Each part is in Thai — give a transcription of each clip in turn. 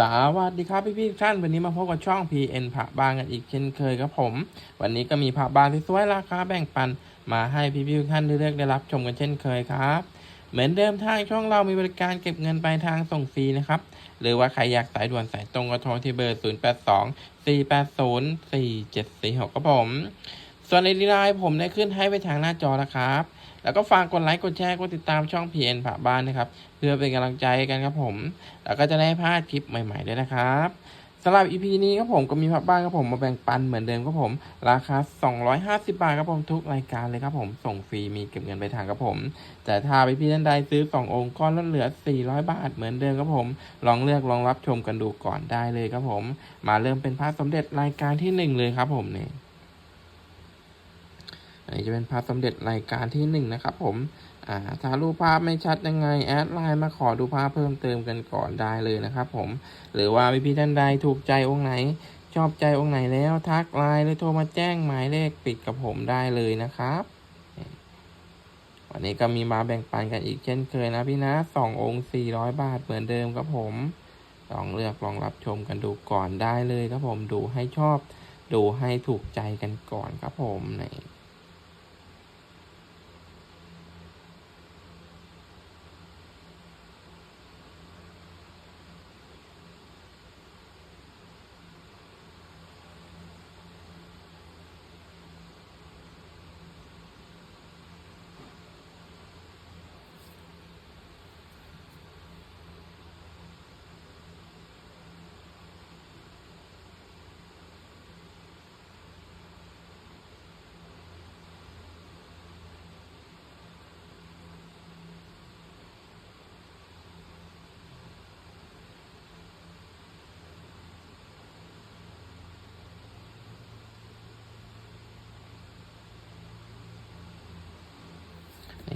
สวัสดีครับพี่พี่ท่านวันนี้มาพบกับช่อง PN พระบางกันอีกเช่นเคยครับผม วันนี้ก็มีพระบางที่สวยราคาแบ่งปัน มาให้พี่พี่ท่านได้เลือกได้รับชมกันเช่นเคยครับ เหมือนเดิมทางช่องเรามีบริการเก็บเงินปลายทางส่งฟรีนะครับ หรือว่าใครอยากสายด่วนสายตรงก็โทรที่เบอร์ 0 8 2 4 8 0 4 7 4 6ครับผม ส่วนในดีไลน์ผมได้ขึ้นให้ไปทางหน้าจอแล้วครับ แล้วก็ฝากกดไลค์กดแชร์กดติดตามช่อง PN ผ่าบ้านนะครับ เพื่อเป็นกำลังใจกันครับผม แล้วก็จะได้พลาดคลิปใหม่ๆด้วยนะครับสำหรับ EP นี้ครับผมก็มีพับบ้านครับผมมาแบ่งปันเหมือนเดิมครับผม ราคา 250 บาทครับผมทุกรายการเลยครับผมส่งฟรีมีเก็บเงินไปทางครับผม แต่ถ้าพี่พี่ๆท่านใดซื้อ 2 องค์ก้อนลดเหลือ 400 บาทเหมือนเดิมครับผม ลองเลือกลองรับชมกันดูก่อนได้เลยครับผม มาเริ่มเป็นพระสมเด็จรายการที่หนึ่งเลยครับผมเนี่ย อันนี้จะเป็นพระสมเด็จรายการที่หนึ่งนะครับผมอ่าถ้ารูปภาพไม่ชัดยังไง แอดไลน์มาขอดูภาพเพิ่มเติมกันก่อนได้เลยนะครับผม หรือว่าพี่พี่ๆท่านใดถูกใจองค์ไหน ชอบใจองค์ไหนแล้วทักไลน์หรือโทรมาแจ้งหมายเลขปิดกับผมได้เลยนะครับ วันนี้ก็มีมาแบ่งปันกันอีกเช่นเคยนะพี่นะสององค์สี่ร้อยบาทเหมือนเดิมครับผมลองเลือกลองรับชมกันดูก่อนได้เลยครับผมดูให้ชอบ ดูให้ถูกใจกันก่อนครับผมนี่นี่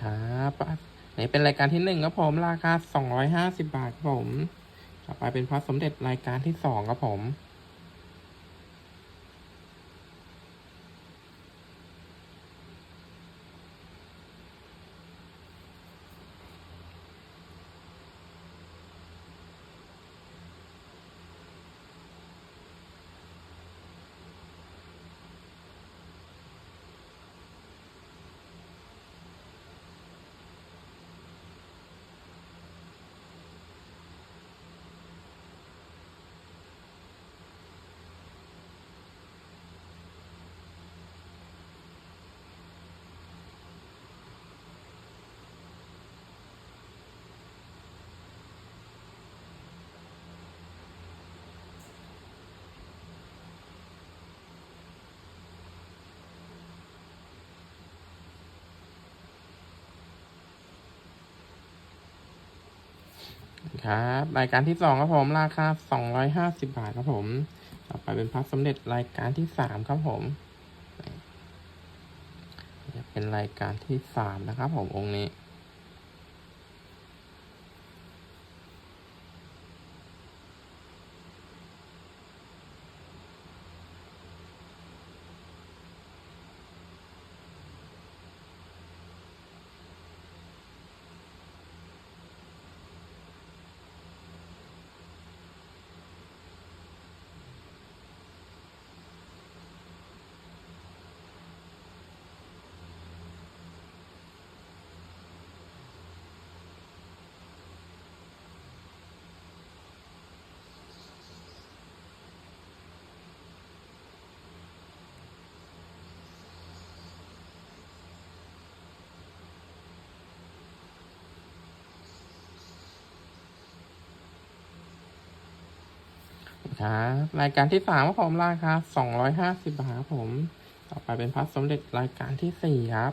ครับไหนเป็นรายการที่หนึ่งครับผม ราคาสองร้อยห้าสิบาทครับผม ต่อไปเป็นพระสมเด็จรายการที่สองครับผม ครับรายการที่สองครับผมราคาสองร้อยห้าสิบาทครับผม ต่อไปเป็นพระสมเด็จรายการที่สามครับผมเป็นรายการที่สามนะครับผมองค์นี้ ครับรายการที่สามครับผมราคาสองร้อยห้าสิบาทครับผม ต่อไปเป็นพระสมเด็จรายการที่สี่ครับ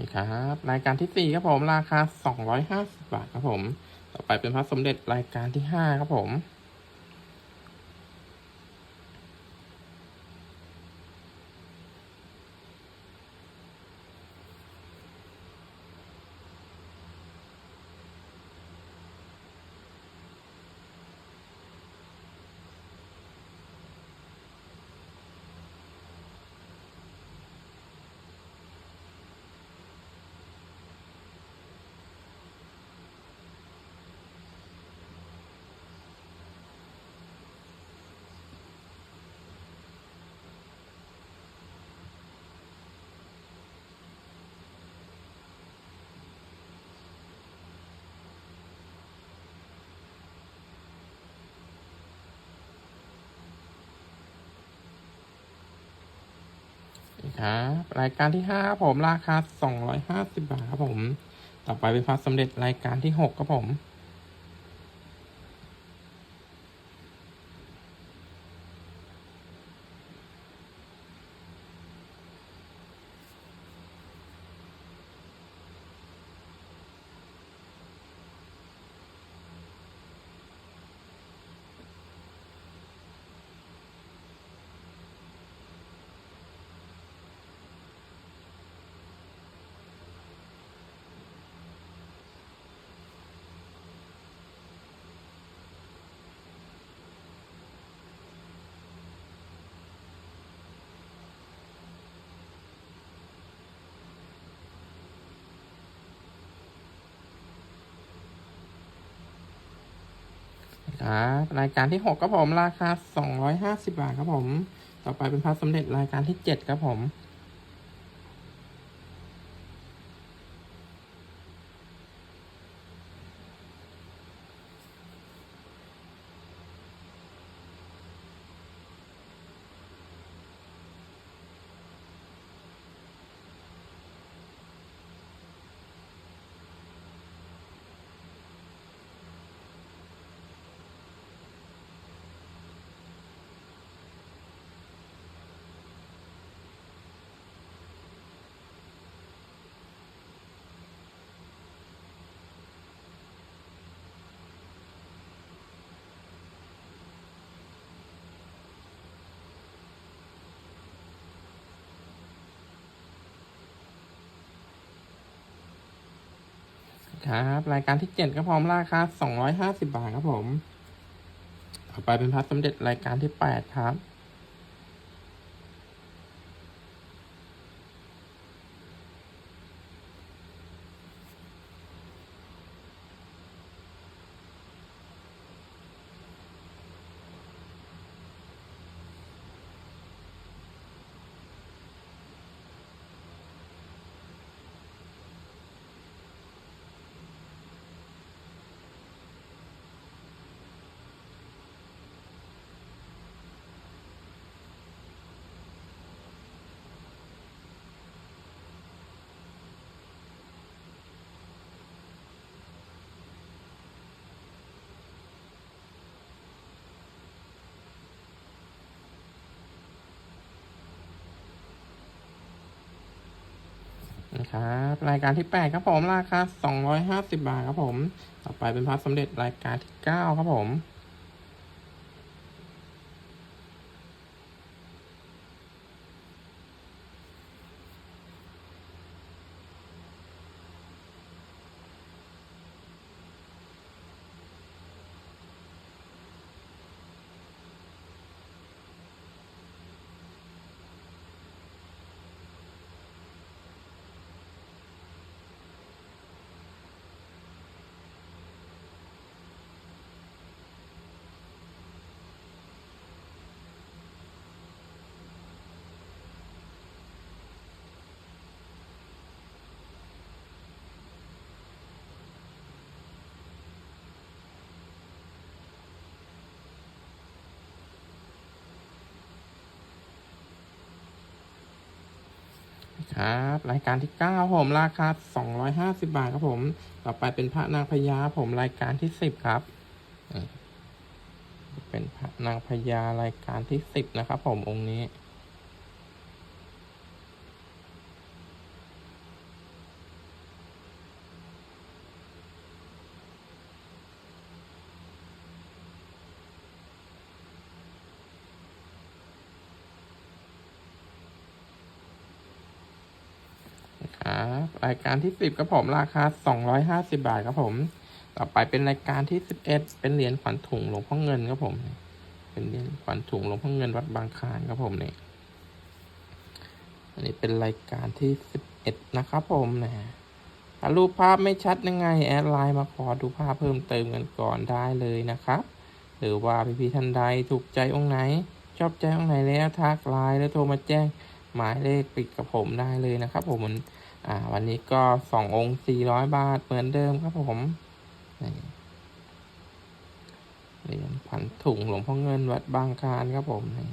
นี่ครับรายการที่สี่ครับผมราคาสองร้อยห้าสิบบาทครับผม ต่อไปเป็นพระสมเด็จรายการที่ห้าครับผม ครับรายการที่ห้าครับผมราคาสองร้อยห้าสิบบาทครับผม ต่อไปเป็นพระสมเด็จรายการที่หกครับผม ครับรายการที่หกครับผม ราคาสองร้อยห้าสิบาทครับผม ต่อไปเป็นพาสสมเด็จรายการที่เจ็ดครับผม ครับ รายการที่เจ็ดก็พร้อมราคาสองร้อยห้าสิบาทครับผม ต่อไปเป็นพระสมเด็จรายการที่แปดครับ ครับ รายการที่แปดครับผม ราคาสองร้อยห้าสิบาทครับผม ต่อไปเป็นพระสมเด็จรายการที่เก้าครับผม ครับ รายการที่เก้าผมราคาสองร้อยห้าสิบาทครับผม ต่อไปเป็นพระนางพญาผมรายการที่สิบครับ เป็นพระนางพญารายการที่สิบนะครับผมองค์นี้ ครับรายการที่สิบครับผมราคาสองร้อยห้าสิบาทครับผม ต่อไปเป็นรายการที่สิบเอ็ดเป็นเหรียญขวัญถุงหลวงพ่อเงินครับผม เป็นเหรียญขวัญถุงหลวงพ่อเงินวัดบางคลานครับผมนี่อันนี้เป็นรายการที่สิบเอ็ดนะครับผมนะถ้ารูปภาพไม่ชัดยังไงแอดไลน์มาขอดูภาพเพิ่มเติมกันก่อนได้เลยนะครับหรือว่าพี่ๆท่านใดถูกใจองค์ไหน ชอบใจองค์ไหนแล้วทักไลน์แล้วโทรมาแจ้งหมายเลขปิดกับผมได้เลยนะครับผม อ่า วันนี้ก็สององค์สี่ร้อยบาทเหมือนเดิมครับผมนี่เหรียญผันถุงหลวงพ่อเงินวัดบางคานครับผมนี่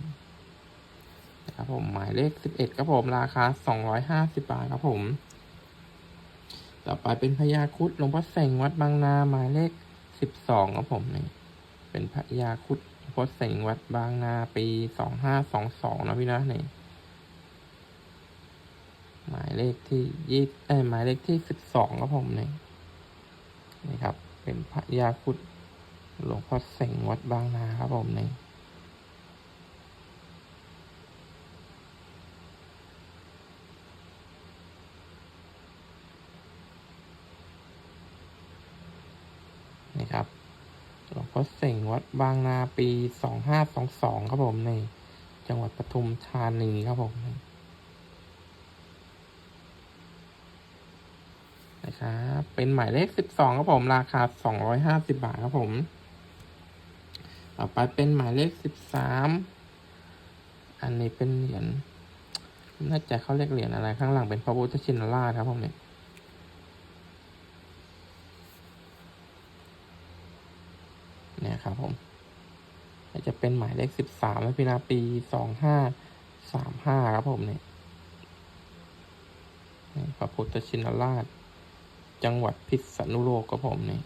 นะครับผมหมายเลขสิบเอ็ดครับผมราคาสองร้อยห้าสิบบาทครับผม ต่อไปเป็นพญาคุดหลวงพ่อเสงวัดบางนาหมายเลขสิบสองครับผมนี่เป็นพญาคุดหลวงพ่อเสงวัดบางนาปีสองห้าสองสองนะพี่นะนี่ หมายเลขที่ยี่เอ้หมายเลขที่สิบสองครับผมนี่นี่ครับ เป็นพระยาครุดหลวงพ่อเสงวัดบางนาครับผมนี่นี่ครับหลวงพ่อเสงวัดบางนาปีสองห้าสองสองครับผมในจังหวัดปทุมธานีครับผม นะครับเป็นหมายเลขสิบสองครับผมราคาสองร้อยห้าสิบาทครับผม ต่อไปเป็นหมายเลขสิบสามอันนี้เป็นเหรียญน่าจะเขาเรียกเหรียญอะไรข้างหลังเป็นพระพุทธชินราชครับผมเนี่ยเนี่ยครับผมจะเป็นหมายเลขสิบสามแล้วพี่นาปีสองห้าสามห้าครับผมเนี่ยพระพุทธชินราช จังหวัดพิษณุโลกครับผมนี่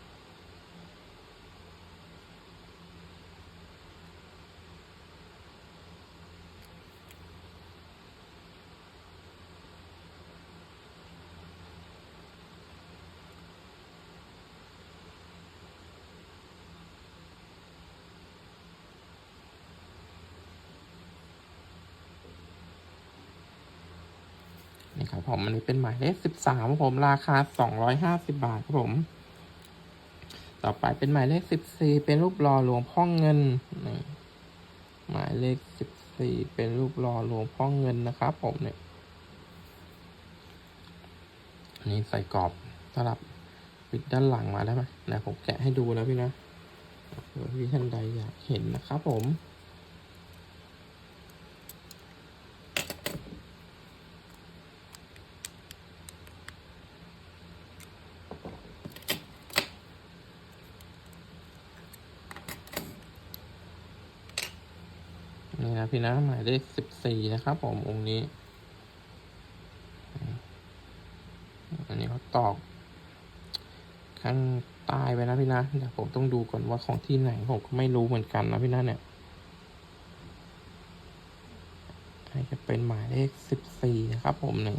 นี่ครับผมอันนี้เป็นหมายเลขสิบสามผมราคาสองร้อยห้าสิบาทครับผม ต่อไปเป็นหมายเลขสิบสี่เป็นรูปหล่อหลวงพ่อเงินนี่หมายเลขสิบสี่เป็นรูปหล่อหลวงพ่อเงินนะครับผมเนี่ยอันนี้ใส่กรอบสลับปิดด้านหลังมาได้ไหมนะผมแกะให้ดูแล้วพี่นะเผื่อพี่ท่านใดอยากเห็นนะครับผม น่ะหมายเลขสิบสี่นะครับ ผมองค์นี้ อันนี้เขาตอก ข้างใต้ไปนะพี่นะเดี๋ยวผมต้องดูก่อนว่าของที่ไหนผมก็ไม่รู้เหมือนกันนะพี่นะเนี่ยจะเป็นหมายเลขสิบสี่นะครับผมหนึ่ง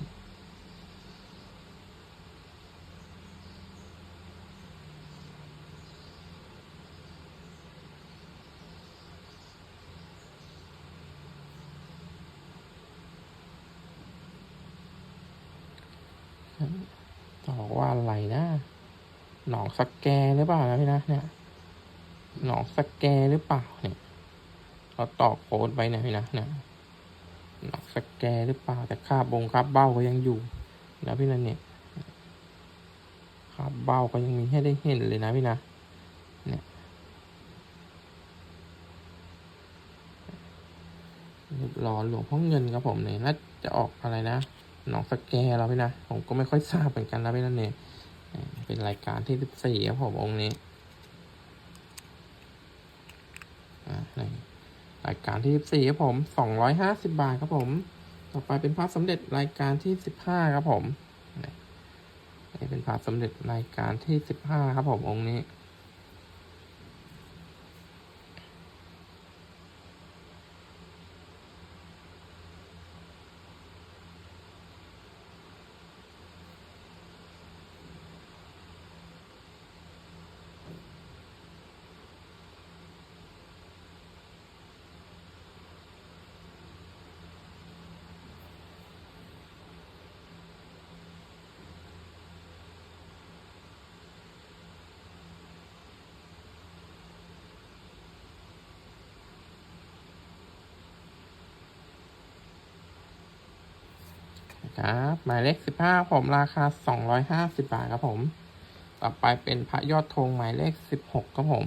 ต่อกว่าอะไรนะ หนอง สแกหรือเปล่านะพี่นะเนี่ยหนองสแกหรือเปล่าเนี่ยเราตอกโค้ดไปนี่ยพี่นะเนี่ยหนองสแกหรือเปล่าแต่คาบบงคาบเบ้าก็ยังอยู่นะพี่นะเนี่ยคาบเบ้าก็ยังมีให้ได้เห็นเลยนะพี่นะเนี่ยรูปหล่อหลวงพ่อเงินครับผมเนี่ยน่าจะออกอะไรนะหนองสแกเราพี่นะ ผมก็ไม่ค่อยทราบเหมือนกันนะพี่นั่นเนี่ย เป็นรายการที่สิบสี่ครับผมองค์นี้รายการที่สิบสี่ครับผมสองร้อยห้าสิบาทครับผม ต่อไปเป็นพระสมเด็จรายการที่สิบห้าครับผมนี่นี่เป็นพระสมเด็จรายการที่สิบห้าครับผมองค์นี้ ครับหมายเลขสิบห้าผมราคาสองร้อยห้าสิบาทครับผม ต่อไปเป็นพระยอดธงหมายเลขสิบหกครับผม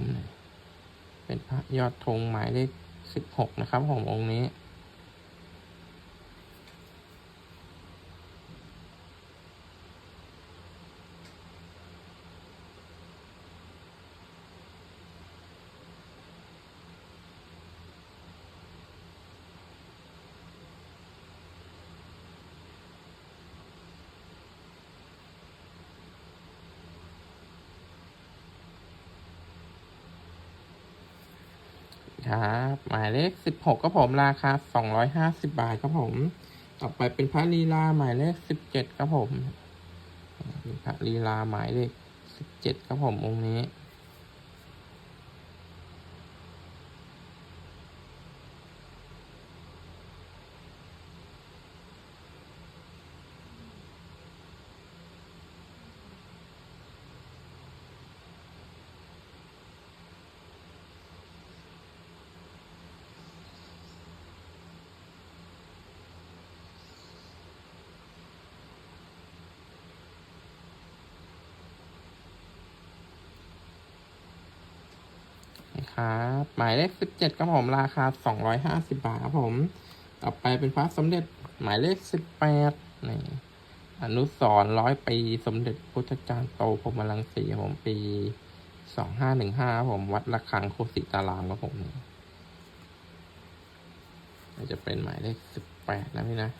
เป็นพระยอดธงหมายเลขสิบหกนะครับผมองค์นี้ ครับหมายเลขสิบหกครับผมราคาสองร้อยห้าสิบาทครับผม ต่อไปเป็นพระลีลาหมายเลขสิบเจ็ดครับผมพระลีลาหมายเลขสิบเจ็ดครับผมองค์นี้ ครับ หมายเลขสิบเจ็ดครับผม ราคาสองร้อยห้าสิบาทครับผม ต่อไปเป็นพระสมเด็จหมายเลขสิบแปดนี่อนุสรร้อยปีสมเด็จพุทธจารย์โตพรมรังสีครับผมปีสองห้าหนึ่งห้าผมวัดระฆังโคสิตารามครับผมนี่จะเป็นหมายเลขสิบแปดนะพี่นะ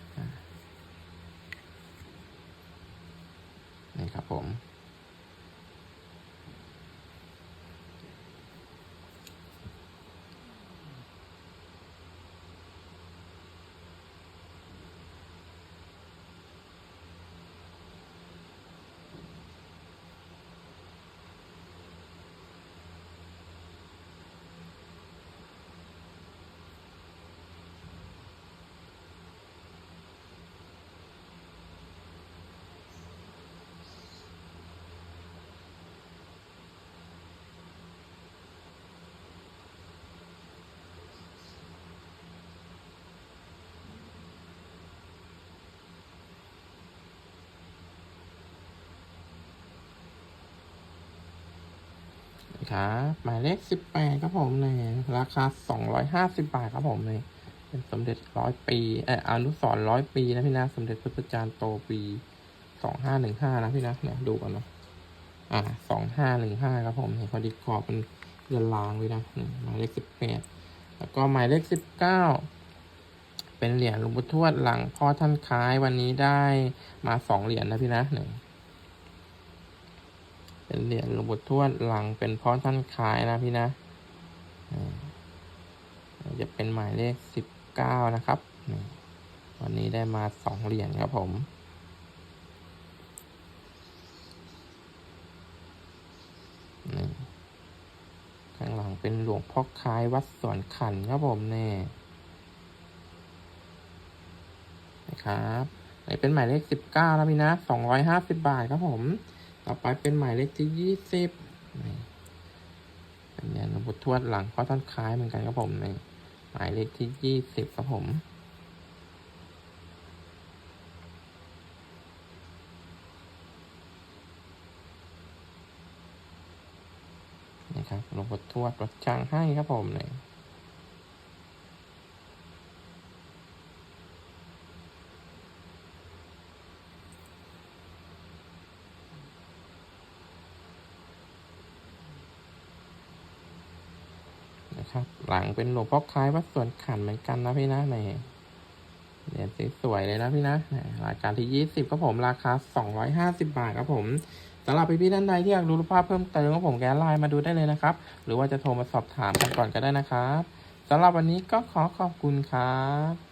ครับหมายเลขสิบแปดครับผมเนี่ยราคาสองร้อยห้าสิบาทครับผมเลยเป็นสมเด็จร้อยปีเอออนุสรร้อยปีนะพี่นะสมเด็จพระพุทธจารย์โตปีสองห้าหนึ่งห้านะพี่นะเนี่ยดูกันเนาะอ่าสองห้าหนึ่งห้าครับผมเห็นพอดีกรอบเป็นเรือนรางเลยนะหมายเลขสิบแปดแล้วก็หมายเลขสิบเก้าเป็นเหรียญหลวงปู่ทวดหลังพ่อท่านคล้ายวันนี้ได้มาสองเหรียญนะพี่นะหนึ่ง เป็นเหรียญหลวงปู่ทวดหลังเป็นเพราะท่านขายนะพี่นะจะเป็นหมายเลขสิบเก้านะครับ วันนี้ได้มาสองเหรียญครับผมข้างหลังเป็นหลวงพ่อคล้ายวัดสวนขันครับผมนี่นะครับนี่เป็นหมายเลขสิบเก้านะพี่นะสองร้อยห้าสิบบาทครับผม ต่อไปเป็นหมายเลขที่ยี่สิบนี่เป็นเนี่ยหลวงปู่ทวดหลังเพราะท่านคล้ายเหมือนกันครับผมนี่หมายเลขที่ยี่สิบครับผมนี่ครับหลวงปู่ทวดวัดช่างให้ครับผมนี่นครับ หลังเป็นหลวงพ่อคล้ายวัดส่วนขันเหมือนกันนะพี่นะนี่เหรียญสวยๆเลยนะพี่นะรายการที่ยี่สิบครับผมราคาสองร้อยห้าสิบบาทครับผมสำหรับพี่ๆท่านใดที่อยากดูรูปภาพเพิ่มเติมก็ผมแกไลน์มาดูได้เลยนะครับ หรือว่าจะโทรมาสอบถามกันก่อนก็ได้นะครับสำหรับวันนี้ก็ขอขอบคุณครับ